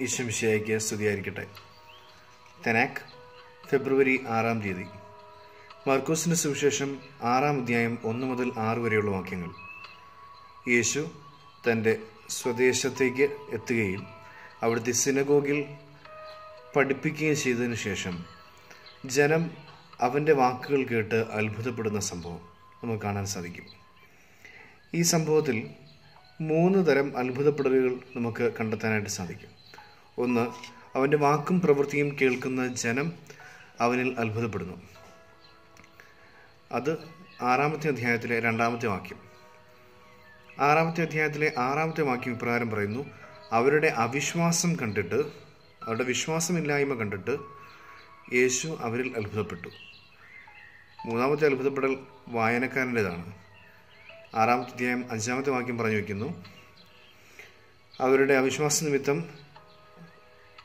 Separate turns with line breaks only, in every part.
ഈശംശിയായിക്ക് സ്തുതിയായിരിക്കട്ടെ. തെനാക്ക് ഫെബ്രുവരി ആറാം തീയതി. മാർക്കോസിന്റെ സുവിശേഷം ആറാം അധ്യായം ഒന്ന് മുതൽ ആറ് വരെയുള്ള വാക്യങ്ങൾ. യേശു തന്റെ സ്വദേശത്തേക്ക് എത്തുകയും അവിടുത്തെ സിനഗോഗിൽ പഠിപ്പിക്കുകയും ചെയ്തതിനു ശേഷം ജനം അവന്റെ വാക്കുകൾ കേട്ട് അത്ഭുതപ്പെടുന്ന സംഭവം നമുക്ക് കാണാൻ സാധിക്കും. ഈ സംഭവത്തിൽ മൂന്ന് തരം അത്ഭുതപ്പെടലുകൾ നമുക്ക് കണ്ടെത്താനായിട്ട് സാധിക്കും. ഒന്ന് അവന്റെ വാക്കും പ്രവൃത്തിയും കേൾക്കുന്ന ജനം അവനിൽ അത്ഭുതപ്പെടുന്നു. അത് ആറാമത്തെ അധ്യായത്തിലെ രണ്ടാമത്തെ വാക്യം. ആറാമത്തെ അധ്യായത്തിലെ ആറാമത്തെ വാക്യം ഇപ്രകാരം പറയുന്നു അവരുടെ അവിശ്വാസം കണ്ടിട്ട് അവരുടെ വിശ്വാസമില്ലായ്മ കണ്ടിട്ട് യേശു അവരിൽ അത്ഭുതപ്പെട്ടു. മൂന്നാമത്തെ അത്ഭുതപ്പെടൽ വായനക്കാരന്റെതാണ്. ആറാമത്തെ അധ്യായം അഞ്ചാമത്തെ വാക്യം പറഞ്ഞു വയ്ക്കുന്നു അവരുടെ അവിശ്വാസ നിമിത്തം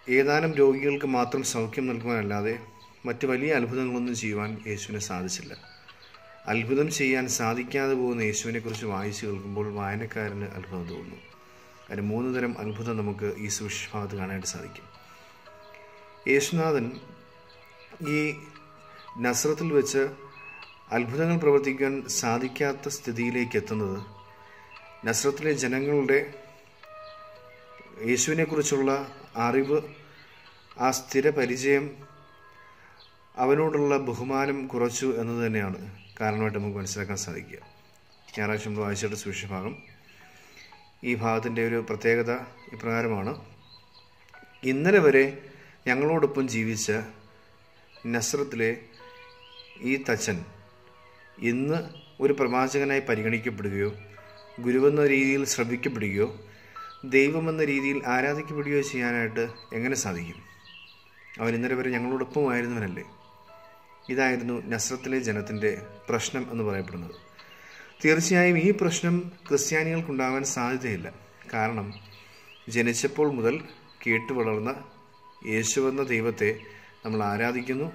ഏതാനും രോഗികൾക്ക് മാത്രം സൗഖ്യം നൽകുവാനല്ലാതെ മറ്റ് വലിയ അത്ഭുതങ്ങളൊന്നും ചെയ്യുവാൻ യേശുവിന് സാധിച്ചില്ല. അത്ഭുതം ചെയ്യാൻ സാധിക്കാതെ പോകുന്ന യേശുവിനെക്കുറിച്ച് വായിച്ച് കേൾക്കുമ്പോൾ വായനക്കാരന് അത്ഭുതം തോന്നുന്നു. അതിന് മൂന്ന് തരം അത്ഭുതം നമുക്ക് ഈ സുവിശേഷഭാഗത്ത് കാണാനായിട്ട് സാധിക്കും. യേശുനാഥൻ ഈ നസ്രത്തിൽ വെച്ച് അത്ഭുതങ്ങൾ പ്രവർത്തിക്കാൻ സാധിക്കാത്ത സ്ഥിതിയിലേക്ക് എത്തുന്നത് നസ്രത്തിലെ ജനങ്ങളുടെ യേശുവിനെക്കുറിച്ചുള്ള അറിവ് ആ സ്ഥിര പരിചയം അവനോടുള്ള ബഹുമാനം കുറച്ചു എന്നത് തന്നെയാണ് കാരണമായിട്ട് നമുക്ക് മനസ്സിലാക്കാൻ സാധിക്കുക. ഞായറാഴ്ച നമ്മൾ വായിച്ചിട്ട് സുവിശേഷഭാഗം ഈ ഭാഗത്തിന്റെ ഒരു പ്രത്യേകത ഇപ്രകാരമാണ്. ഇന്നലെ വരെ ഞങ്ങളോടൊപ്പം ജീവിച്ച നസ്രത്തിലെ ഈ തച്ചൻ ഇന്ന് ഒരു പ്രവാചകനായി പരിഗണിക്കപ്പെടുകയോ ഗുരുവെന്ന രീതിയിൽ ശ്രവിക്കപ്പെടുകയോ ദൈവമെന്ന രീതിയിൽ ആരാധിക്കപ്പെടുകയോ ചെയ്യാനായിട്ട് എങ്ങനെ സാധിക്കും? അവൻ ഇന്നലെ വരെ ഞങ്ങളോടൊപ്പമായിരുന്നവനല്ലേ? ഇതായിരുന്നു നസ്രത്തിലെ ജനത്തിന്റെ പ്രശ്നം എന്ന് പറയപ്പെടുന്നത്. തീർച്ചയായും ഈ പ്രശ്നം ക്രിസ്ത്യാനികൾക്കുണ്ടാകാൻ സാധ്യതയില്ല. കാരണം ജനിച്ചപ്പോൾ മുതൽ കേട്ടു വളർന്ന യേശുവെന്ന ദൈവത്തെ നമ്മൾ ആരാധിക്കുന്നു.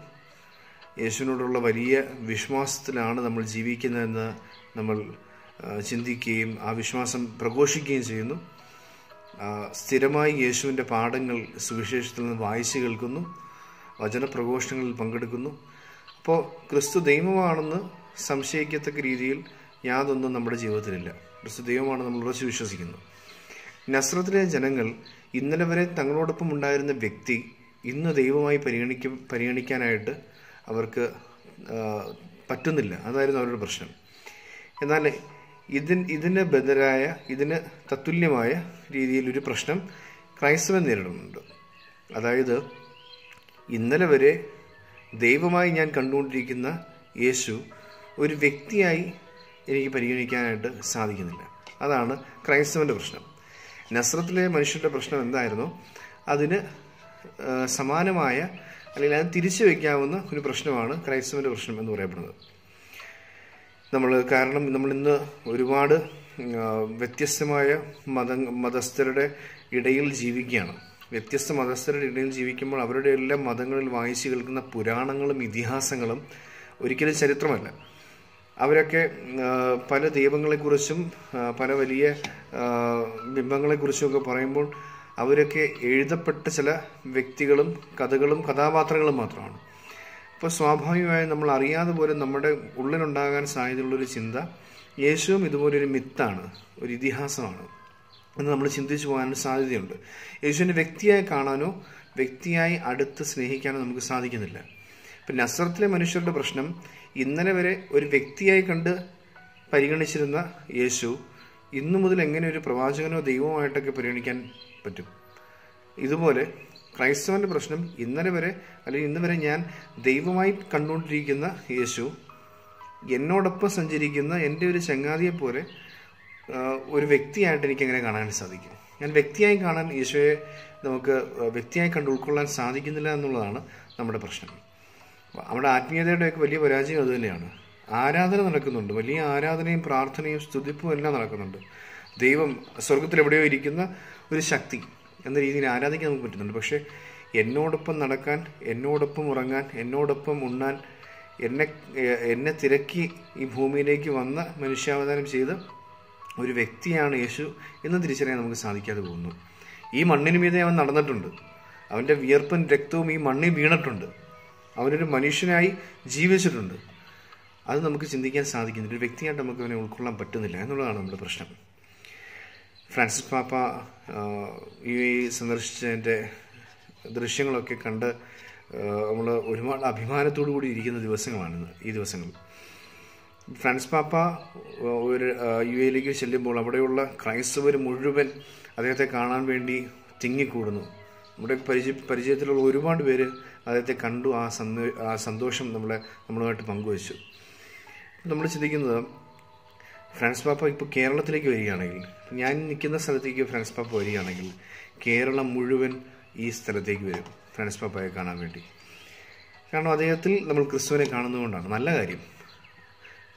യേശുവിനോടുള്ള വലിയ വിശ്വാസത്തിലാണ് നമ്മൾ ജീവിക്കുന്നതെന്ന് നമ്മൾ ചിന്തിക്കുകയും ആ വിശ്വാസം പ്രഘോഷിക്കുകയും ചെയ്യുന്നു. സ്ഥിരമായി യേശുവിന്റെ പാഠങ്ങൾ സുവിശേഷത്തിൽ നിന്ന് വായിച്ചു കേൾക്കുന്നു. വചനപ്രഘോഷങ്ങളിൽ പങ്കെടുക്കുന്നു. അപ്പോൾ ക്രിസ്തു ദൈവമാണെന്ന് സംശയിക്കത്തക്ക രീതിയിൽ യാതൊന്നും നമ്മുടെ ജീവിതത്തിലില്ല. ക്രിസ്തു ദൈവമാണ് നമ്മൾ ഉറച്ചു വിശ്വസിക്കുന്നു. നസ്രത്തിലെ ജനങ്ങൾ ഇന്നലെ വരെ തങ്ങളോടൊപ്പം ഉണ്ടായിരുന്ന വ്യക്തി ഇന്ന് ദൈവമായി പരിഗണിക്ക പരിഗണിക്കാനായിട്ട് അവർക്ക് പറ്റുന്നില്ല. അതായിരുന്നു അവരുടെ പ്രശ്നം. എന്നാൽ ഇതിന് ഇതിന് ബദലായ ഇതിന് തത്തുല്യമായ രീതിയിലൊരു പ്രശ്നം ക്രൈസ്തവൻ നേരിടുന്നുണ്ട്. അതായത് ഇന്നലെ വരെ ദൈവമായി ഞാൻ കണ്ടുകൊണ്ടിരിക്കുന്ന യേശു ഒരു വ്യക്തിയായി എനിക്ക് പരിഗണിക്കാനായിട്ട് സാധിക്കുന്നില്ല. അതാണ് ക്രൈസ്തവന്റെ പ്രശ്നം. നസ്രത്തിലെ മനുഷ്യരുടെ പ്രശ്നം എന്തായിരുന്നു? അതിന് സമാനമായ അല്ലെങ്കിൽ അത് തിരിച്ചു വയ്ക്കാവുന്ന ഒരു പ്രശ്നമാണ് ക്രൈസ്തവന്റെ പ്രശ്നം എന്ന് പറയപ്പെടുന്നത്. നമ്മൾ കാരണം നമ്മൾ ഇന്ന് ഒരുപാട് വ്യത്യസ്തമായ മത മതസ്ഥരുടെ ഇടയിൽ ജീവിക്കുകയാണ്. വ്യത്യസ്ത മതസ്ഥരുടെ ഇടയിൽ ജീവിക്കുമ്പോൾ അവരുടെ എല്ലാം മതങ്ങളിൽ വായിച്ചു കേൾക്കുന്ന പുരാണങ്ങളും ഇതിഹാസങ്ങളും ഒരിക്കലും ചരിത്രമല്ല. അവരൊക്കെ പല ദൈവങ്ങളെക്കുറിച്ചും പല വലിയ ബിംബങ്ങളെക്കുറിച്ചും ഒക്കെ പറയുമ്പോൾ അവരൊക്കെ എഴുതപ്പെട്ട ചില വ്യക്തികളും കഥകളും കഥാപാത്രങ്ങളും മാത്രമാണ്. അപ്പോൾ സ്വാഭാവികമായും നമ്മൾ അറിയാതെ പോലും നമ്മുടെ ഉള്ളിലുണ്ടാകാൻ സാധ്യതയുള്ളൊരു ചിന്ത യേശുവും ഇതുപോലൊരു മിത്താണ് ഒരു ഇതിഹാസമാണ് എന്ന് നമ്മൾ ചിന്തിച്ചു പോകാനും സാധ്യതയുണ്ട്. യേശുവിനെ വ്യക്തിയായി കാണാനോ വ്യക്തിയായി അടുത്ത് സ്നേഹിക്കാനോ നമുക്ക് സാധിക്കുന്നില്ല. ഇപ്പം നസ്രത്തിലെ മനുഷ്യരുടെ പ്രശ്നം ഇന്നലെ വരെ ഒരു വ്യക്തിയായി കണ്ട് പരിഗണിച്ചിരുന്ന യേശു ഇന്നു മുതൽ എങ്ങനെ ഒരു പ്രവാചകനോ ദൈവമായിട്ടൊക്കെ പരിഗണിക്കാൻ പറ്റും? ഇതുപോലെ ക്രൈസ്തവന്റെ പ്രശ്നം ഇന്നലെ വരെ അല്ലെങ്കിൽ ഇന്ന് വരെ ഞാൻ ദൈവമായി കണ്ടുകൊണ്ടിരിക്കുന്ന യേശു എന്നോടൊപ്പം സഞ്ചരിക്കുന്ന എന്റെ ഒരു ചങ്ങാതിയെ പോലെ ഒരു വ്യക്തിയായിട്ട് എനിക്ക് എങ്ങനെ കാണാൻ സാധിക്കും. ഞാൻ വ്യക്തിയായി കാണാൻ യേശുവെ നമുക്ക് വ്യക്തിയായി കണ്ട് ഉൾക്കൊള്ളാൻ സാധിക്കുന്നില്ല എന്നുള്ളതാണ് നമ്മുടെ പ്രശ്നം. നമ്മുടെ ആത്മീയതയുടെ ആത്മീയതയുടെയൊക്കെ വലിയ പരാജയം അതുതന്നെയാണ് ആരാധന നടക്കുന്നുണ്ട്. വലിയ ആരാധനയും പ്രാർത്ഥനയും സ്തുതിപ്പും എല്ലാം നടക്കുന്നുണ്ട്. ദൈവം സ്വർഗത്തിൽ എവിടെയോ ഇരിക്കുന്ന ഒരു ശക്തി. എന്ന രീതിയിൽ ആരാധിക്കാൻ നമുക്ക് പറ്റുന്നുണ്ട്. പക്ഷേ എന്നോടൊപ്പം നടക്കാൻ എന്നോടൊപ്പം ഉറങ്ങാൻ എന്നോടൊപ്പം ഉണ്ണാൻ എന്നെ എന്നെ തിരക്കി ഈ ഭൂമിയിലേക്ക് വന്ന മനുഷ്യാവതാരം ചെയ്ത് ഒരു വ്യക്തിയാണ് യേശു എന്ന് തിരിച്ചറിയാൻ നമുക്ക് സാധിക്കാതെ പോകുന്നു. ഈ മണ്ണിന് മീതെ അവൻ നടന്നിട്ടുണ്ട്. അവന്റെ വിയർപ്പും രക്തവും ഈ മണ്ണിൽ വീണിട്ടുണ്ട്. അവനൊരു മനുഷ്യനായി ജീവിച്ചിട്ടുണ്ട്. അത് നമുക്ക് ചിന്തിക്കാൻ സാധിക്കുന്നില്ല. ഒരു വ്യക്തിയായിട്ട് നമുക്ക് അവനെ ഉൾക്കൊള്ളാൻ പറ്റുന്നില്ല എന്നുള്ളതാണ് നമ്മുടെ പ്രശ്നം. ഫ്രാൻസിസ് പാപ്പ യു എ സന്ദർശിച്ചതിന്റെ ദൃശ്യങ്ങളൊക്കെ കണ്ട് നമ്മൾ ഒരുപാട് അഭിമാനത്തോടു കൂടി ഇരിക്കുന്ന ദിവസങ്ങളാണ് ഈ ദിവസങ്ങൾ. ഫ്രാൻസ് പാപ്പ ഒരു യു എയിലേക്ക് ചെല്ലുമ്പോൾ അവിടെയുള്ള ക്രൈസ്തവർ മുഴുവൻ അദ്ദേഹത്തെ കാണാൻ വേണ്ടി തിങ്ങിക്കൂടുന്നു. നമ്മുടെ പരിചയ പരിചയത്തിലുള്ള ഒരുപാട് പേര് അദ്ദേഹത്തെ കണ്ടു ആ സന്തോ ആ സന്തോഷം നമ്മളെ നമ്മളുമായിട്ട് പങ്കുവച്ചു. നമ്മൾ ചിന്തിക്കുന്നത് ഫ്രാൻസ് പാപ്പ ഇപ്പോൾ കേരളത്തിലേക്ക് വരികയാണെങ്കിൽ ഞാൻ നിൽക്കുന്ന സ്ഥലത്തേക്ക് ഫ്രാൻസ് പാപ്പ വരികയാണെങ്കിൽ കേരളം മുഴുവൻ ഈ സ്ഥലത്തേക്ക് വരും ഫ്രാൻസ് പാപ്പയെ കാണാൻ വേണ്ടി. കാരണം അദ്ദേഹത്തിൽ നമ്മൾ ക്രിസ്തുവിനെ കാണുന്നതുകൊണ്ടാണ്. നല്ല കാര്യം.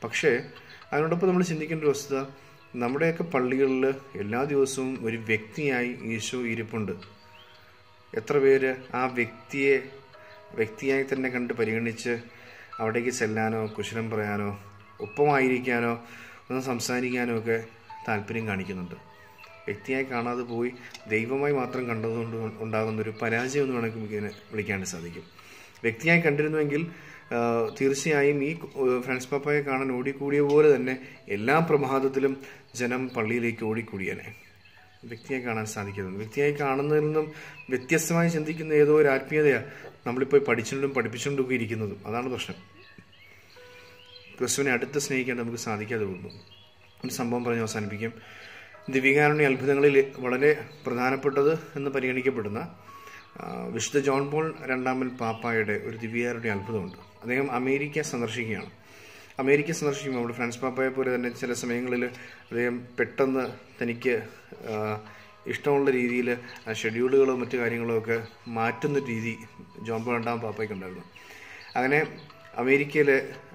പക്ഷേ അതിനോടൊപ്പം നമ്മൾ ചിന്തിക്കേണ്ട ഒരു വസ്തുത നമ്മുടെയൊക്കെ പള്ളികളിൽ എല്ലാ ദിവസവും ഒരു വ്യക്തിയായി ഈശോ ഇരിപ്പുണ്ട്. എത്ര പേര് ആ വ്യക്തിയെ വ്യക്തിയായി തന്നെ കണ്ട് പരിഗണിച്ച് അവിടേക്ക് ചെല്ലാനോ കുശലം പറയാനോ ഒപ്പമായിരിക്കാനോ ഒന്ന് സംസാരിക്കാനും ഒക്കെ താല്പര്യം കാണിക്കുന്നുണ്ട്. വ്യക്തിയായി കാണാതെ പോയി ദൈവമായി മാത്രം കണ്ടതുകൊണ്ട് ഉണ്ടാകുന്ന ഒരു പരാജയം എന്ന് വേണമെങ്കിൽ ഇതിനെ വിളിക്കാൻ സാധിക്കും. വ്യക്തിയായി കണ്ടിരുന്നുവെങ്കിൽ തീർച്ചയായും ഈ ഫ്രണ്ട്സ് പാപ്പയെ കാണാൻ ഓടിക്കൂടിയ പോലെ തന്നെ എല്ലാ പ്രഭാതത്തിലും ജനം പള്ളിയിലേക്ക് ഓടിക്കൂടിയനെ. വ്യക്തിയായി കാണാൻ സാധിക്കുന്നു വ്യക്തിയായി കാണുന്നതിൽ നിന്നും വ്യത്യസ്തമായി ചിന്തിക്കുന്ന ഏതോ ഒരു ആത്മീയതയാണ് നമ്മളിപ്പോൾ പഠിച്ചുകൊണ്ടും പഠിപ്പിച്ചുകൊണ്ടും ഒക്കെ ഇരിക്കുന്നതും. അതാണ് പ്രശ്നം. ക്രിസ്തുവിനെ അടുത്ത് സ്നേഹിക്കാൻ നമുക്ക് സാധിക്കാതെ പോകുന്നു. ഒരു സംഭവം പറഞ്ഞ് അവസാനിപ്പിക്കും. ദിവ്യകാരുണ്യ അത്ഭുതങ്ങളിൽ വളരെ പ്രധാനപ്പെട്ടത് എന്ന് പരിഗണിക്കപ്പെടുന്ന വിശുദ്ധ ജോൺ പോൾ രണ്ടാമൻ പാപ്പായുടെ ഒരു ദിവ്യകാരുണ്യ അത്ഭുതമുണ്ട്. അദ്ദേഹം അമേരിക്ക സന്ദർശിക്കുകയാണ്. അമേരിക്ക സന്ദർശിക്കുമ്പോൾ അവിടെ ഫ്രാൻസ് പാപ്പയെ പോലെ തന്നെ ചില സമയങ്ങളിൽ അദ്ദേഹം പെട്ടെന്ന് തനിക്ക് ഇഷ്ടമുള്ള രീതിയിൽ ഷെഡ്യൂളുകളോ മറ്റു കാര്യങ്ങളോ ഒക്കെ മാറ്റുന്ന രീതി ജോൺ പോൾ രണ്ടാം പാപ്പയ്ക്കുണ്ടായിരുന്നു അങ്ങനെ അമേരിക്കയിൽ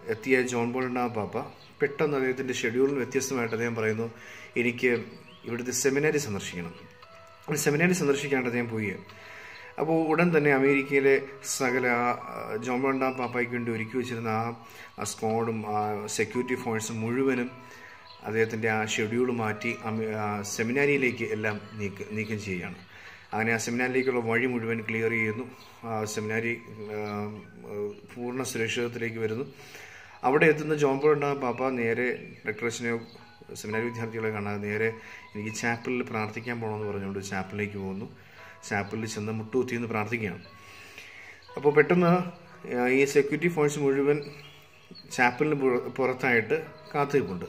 എത്തിയ ജോൺ പോൾ പാപ്പ. പെട്ടെന്ന് അദ്ദേഹത്തിന്റെ ഷെഡ്യൂളിന് വ്യത്യസ്തമായിട്ട് അദ്ദേഹം പറയുന്നു എനിക്ക് ഇവിടുത്തെ സെമിനാരി സന്ദർശിക്കണം. ഒരു സെമിനാരി സന്ദർശിക്കാണ്ട് അദ്ദേഹം പോയി. അപ്പോൾ ഉടൻ തന്നെ അമേരിക്കയിലെ സകല ജോൺ പോൾ രണ്ടാം പാപ്പയ്ക്ക് വേണ്ടി ഒരുക്കി വെച്ചിരുന്ന ആ സ്ക്വാഡും ആ സെക്യൂരിറ്റി ഫോഴ്സും മുഴുവനും അദ്ദേഹത്തിന്റെ ആ ഷെഡ്യൂൾ മാറ്റി സെമിനാരിയിലേക്ക് എല്ലാം നീക്ക നീക്കം ചെയ്യുകയാണ്. അങ്ങനെ ആ സെമിനാരിലേക്കുള്ള വഴി മുഴുവൻ ക്ലിയർ ചെയ്യുന്നു. സെമിനാരി പൂർണ സുരക്ഷിതത്തിലേക്ക് വരുന്നു. അവിടെ എത്തുന്ന ജോൺ ഉണ്ടാകും പാപ്പ നേരെ ഡെക്കറേഷനെ സെമിനാരി വിദ്യാർത്ഥികളെ കാണാതെ നേരെ എനിക്ക് ചാപ്പലിൽ പ്രാർത്ഥിക്കാൻ പോകണമെന്ന് പറഞ്ഞുകൊണ്ട് ചാപ്പലിലേക്ക് പോകുന്നു. ചാപ്പലിൽ ചെന്ന് മുട്ടുകുത്തി എന്ന് പ്രാർത്ഥിക്കുകയാണ്. അപ്പോൾ പെട്ടെന്ന് ഈ സെക്യൂരിറ്റി ഫോഴ്സ് മുഴുവൻ ചാപ്പലിന് പുറത്തായിട്ട് കാത്തിരിപ്പുണ്ട്.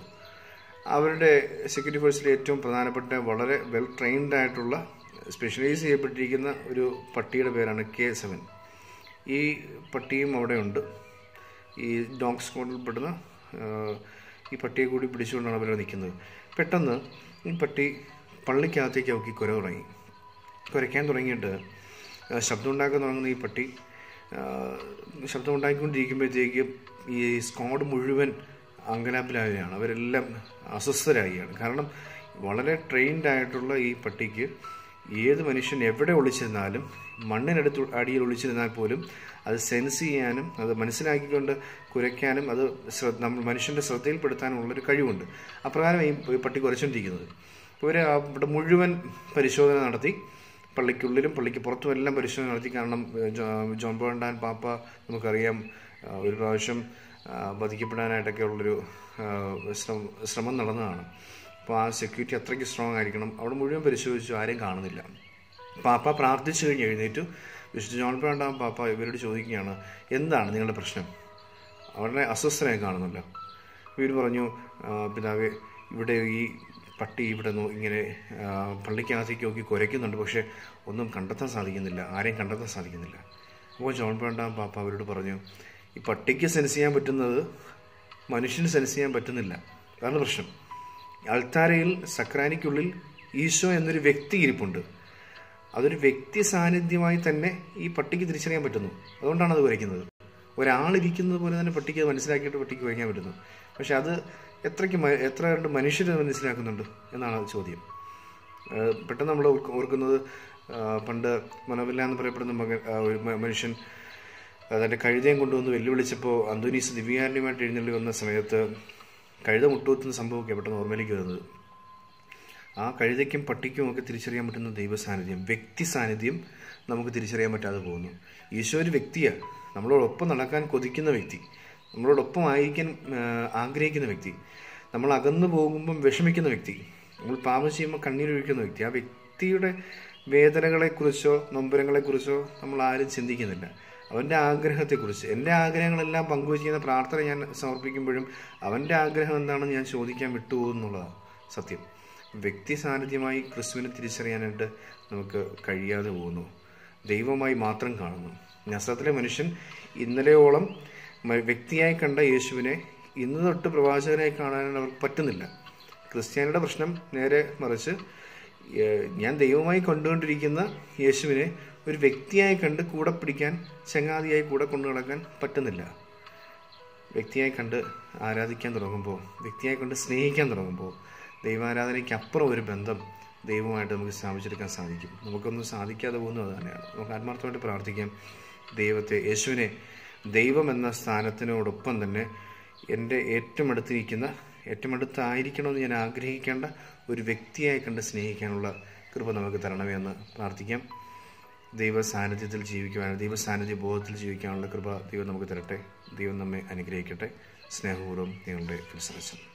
അവരുടെ സെക്യൂരിറ്റി ഫോഴ്സിലെ ഏറ്റവും പ്രധാനപ്പെട്ട വളരെ വെൽ ട്രെയിൻഡ് ആയിട്ടുള്ള സ്പെഷ്യലൈസ് ചെയ്യപ്പെട്ടിരിക്കുന്ന ഒരു പട്ടിയുടെ പേരാണ് കെ സെവൻ. ഈ പട്ടിയും അവിടെ ഉണ്ട് ഈ ഡോഗ് സ്ക്വാഡിൽ പെടുന്ന ഈ പട്ടിയെ കൂടി പിടിച്ചുകൊണ്ടാണ് അവർ നിൽക്കുന്നത്. പെട്ടെന്ന് ഈ പട്ടി പള്ളിക്കകത്തേക്ക് നോക്കി കുര തുടങ്ങി. കുരയ്ക്കാൻ തുടങ്ങിയിട്ട് ശബ്ദം ഉണ്ടാക്കാൻ തുടങ്ങുന്ന ഈ പട്ടി ശബ്ദം ഉണ്ടാക്കിക്കൊണ്ടിരിക്കുമ്പോഴത്തേക്ക് ഈ സ്കോഡ് മുഴുവൻ അങ്കലാപ്പിലാവുകയാണ്. അവരെല്ലാം അസ്വസ്ഥരാകുകയാണ് കാരണം വളരെ ട്രെയിൻഡ് ആയിട്ടുള്ള ഈ പട്ടിക്ക് ഏത് മനുഷ്യൻ എവിടെ ഒളിച്ചിരുന്നാലും മണ്ണിനടുത്ത് അടിയിൽ ഒളിച്ചിരുന്നാൽ പോലും അത് സെൻസ് ചെയ്യാനും അത് മനസ്സിലാക്കിക്കൊണ്ട് കുരയ്ക്കാനും അത് നമ്മൾ മനുഷ്യന്റെ ശ്രദ്ധയിൽപ്പെടുത്താനുമുള്ളൊരു കഴിവുണ്ട്. അപ്രകാരം ഈ പട്ടി കുറച്ചുകൊണ്ടിരിക്കുന്നത് ഇവർ അവിടെ മുഴുവൻ പരിശോധന നടത്തി. പള്ളിക്കുള്ളിലും പള്ളിക്ക് പുറത്തും എല്ലാം പരിശോധന നടത്തി. കാരണം ജോൺ പാപ്പ നമുക്കറിയാം ഒരു പ്രാവശ്യം വധിക്കപ്പെടാനായിട്ടൊക്കെ ഉള്ളൊരു ശ്രമം നടന്നതാണ്. അപ്പോൾ ആ സെക്യൂരിറ്റി അത്രയ്ക്ക് സ്ട്രോങ് ആയിരിക്കണം. അവിടെ മുഴുവൻ പരിശോധിച്ചു ആരെയും കാണുന്നില്ല. പാപ്പ പ്രാർത്ഥിച്ചു കഴിഞ്ഞ് എഴുന്നേറ്റു. വിശുദ്ധ ജോൺ ബോണ്ടാൻ പാപ്പ ഇവരോട് ചോദിക്കുകയാണ് എന്താണ് നിങ്ങളുടെ പ്രശ്നം? അവരുടെ അസ്വസ്ഥനായി കാണുന്നുണ്ട്. ഇവർ പറഞ്ഞു പിതാവ് ഇവിടെ ഈ പട്ടി ഇവിടെ ഇങ്ങനെ പള്ളിക്കകത്തേക്ക് നോക്കി കുരയ്ക്കുന്നുണ്ട്. പക്ഷേ ഒന്നും കണ്ടെത്താൻ സാധിക്കുന്നില്ല. ആരെയും കണ്ടെത്താൻ സാധിക്കുന്നില്ല. അപ്പോൾ ജോൺ ബോണ്ടാം പാപ്പ അവരോട് പറഞ്ഞു ഈ പട്ടിക്ക് സെൻസ് ചെയ്യാൻ പറ്റുന്നത് മനുഷ്യന് സെൻസ് ചെയ്യാൻ പറ്റുന്നില്ല. അതാണ് പ്രശ്നം. അൾത്താരയിൽ സക്രാനിക്കുള്ളിൽ ഈശോ എന്നൊരു വ്യക്തി ഇരിപ്പുണ്ട്. അതൊരു വ്യക്തി സാന്നിധ്യമായി തന്നെ ഈ പട്ടിക്ക് തിരിച്ചറിയാൻ പറ്റുന്നു. അതുകൊണ്ടാണ് അത് വരയ്ക്കുന്നത്. ഒരാളിരിക്കുന്നത് പോലെ തന്നെ പട്ടിക്ക് മനസ്സിലാക്കിയിട്ട് പട്ടിക്ക് വരയ്ക്കാൻ പറ്റുന്നു. പക്ഷെ അത് എത്രയ്ക്ക് എത്ര കണ്ട് മനുഷ്യർ മനസ്സിലാക്കുന്നുണ്ട് എന്നാണ് ചോദ്യം. പെട്ടെന്ന് നമ്മൾ ഓർക്കുന്നത് പണ്ട് മനോവില്ല എന്ന് പറയപ്പെടുന്ന മകൻ മനുഷ്യൻ തന്റെ കഴുതയും കൊണ്ടുവന്ന് വെല്ലുവിളിച്ചപ്പോൾ അന്തോനീസ് ദിവ്യാരണ്യമായിട്ട് എഴുന്നള്ളി വന്ന സമയത്ത് കഴുത മുട്ടുകുത്തുന്ന സംഭവമൊക്കെ പെട്ടെന്ന് ഓർമ്മയിലേക്ക് വരുന്നത്. ആ കഴുതയ്ക്കും പട്ടിക്കും ഒക്കെ തിരിച്ചറിയാൻ പറ്റുന്ന ദൈവ സാന്നിധ്യം വ്യക്തി സാന്നിധ്യം നമുക്ക് തിരിച്ചറിയാൻ പറ്റാതെ പോകുന്നു. ഈശോ ഒരു വ്യക്തിയാണ് നമ്മളോടൊപ്പം നടക്കാൻ കൊതിക്കുന്ന വ്യക്തി. നമ്മളോടൊപ്പം ആയിരിക്കാൻ ആഗ്രഹിക്കുന്ന വ്യക്തി. നമ്മൾ അകന്നു പോകുമ്പം വിഷമിക്കുന്ന വ്യക്തി. നമ്മൾ പാപം ചെയ്യുമ്പോൾ കണ്ണീരൊഴിക്കുന്ന വ്യക്തി. ആ വ്യക്തിയുടെ വേദനകളെക്കുറിച്ചോ നൊമ്പരങ്ങളെക്കുറിച്ചോ നമ്മൾ ആരും ചിന്തിക്കുന്നില്ല. അവന്റെ ആഗ്രഹത്തെക്കുറിച്ച് എന്റെ ആഗ്രഹങ്ങളെല്ലാം പങ്കുവയ്ക്കുന്ന പ്രാർത്ഥന ഞാൻ സമർപ്പിക്കുമ്പോഴും അവന്റെ ആഗ്രഹം എന്താണെന്ന് ഞാൻ ചോദിക്കാൻ വിട്ടുപോകുന്നുള്ളതാണ് സത്യം. വ്യക്തി സാന്നിധ്യമായി ക്രിസ്തുവിനെ തിരിച്ചറിയാനായിട്ട് നമുക്ക് കഴിയാതെ പോകുന്നു. ദൈവമായി മാത്രം കാണുന്നു. നസത്തിലെ മനുഷ്യൻ ഇന്നലെയോളം വ്യക്തിയായി കണ്ട യേശുവിനെ ഇന്ന് തൊട്ട് പ്രവാചകനായി കാണാൻ അവർക്ക് പറ്റുന്നില്ല. ക്രിസ്ത്യാനിയുടെ പ്രശ്നം നേരെ മറിച്ച് ഞാൻ ദൈവമായി കണ്ടുകൊണ്ടിരിക്കുന്ന യേശുവിനെ ഒരു വ്യക്തിയായി കണ്ട് കൂടെ പിടിക്കാൻ ചങ്ങാതിയായി കൂടെ കൊണ്ടു നടക്കാൻ പറ്റുന്നില്ല. വ്യക്തിയായി കണ്ട് ആരാധിക്കാൻ തുടങ്ങുമ്പോൾ വ്യക്തിയായി കണ്ട് സ്നേഹിക്കാൻ തുടങ്ങുമ്പോൾ ദൈവാരാധനയ്ക്ക് അപ്പുറം ഒരു ബന്ധം ദൈവമായിട്ട് നമുക്ക് സ്ഥാപിച്ചെടുക്കാൻ സാധിക്കും. നമുക്കൊന്നും സാധിക്കാതെ പോകുന്നത് തന്നെയാണ്. നമുക്ക് ആത്മാർത്ഥമായിട്ട് പ്രാർത്ഥിക്കാം. ദൈവത്തെ യേശുവിനെ ദൈവം എന്ന സ്ഥാനത്തിനോടൊപ്പം തന്നെ എന്റെ ഏറ്റവും അടുത്തിരിക്കുന്ന ഏറ്റവും അടുത്തായിരിക്കണമെന്ന് ഞാൻ ആഗ്രഹിക്കേണ്ട ഒരു വ്യക്തിയായി കണ്ട് സ്നേഹിക്കാനുള്ള കൃപ നമുക്ക് തരണമേ എന്ന് പ്രാർത്ഥിക്കാം. ദൈവ സാന്നിധ്യത്തിൽ ജീവിക്കുവാനും ദൈവ സാന്നിധ്യ ബോധത്തിൽ ജീവിക്കാനുള്ള കൃപ ദൈവം നമുക്ക് തരട്ടെ. ദൈവം നമ്മെ അനുഗ്രഹിക്കട്ടെ. സ്നേഹപൂർവം നിങ്ങളുടെ ഫിൽസറച്ചൻ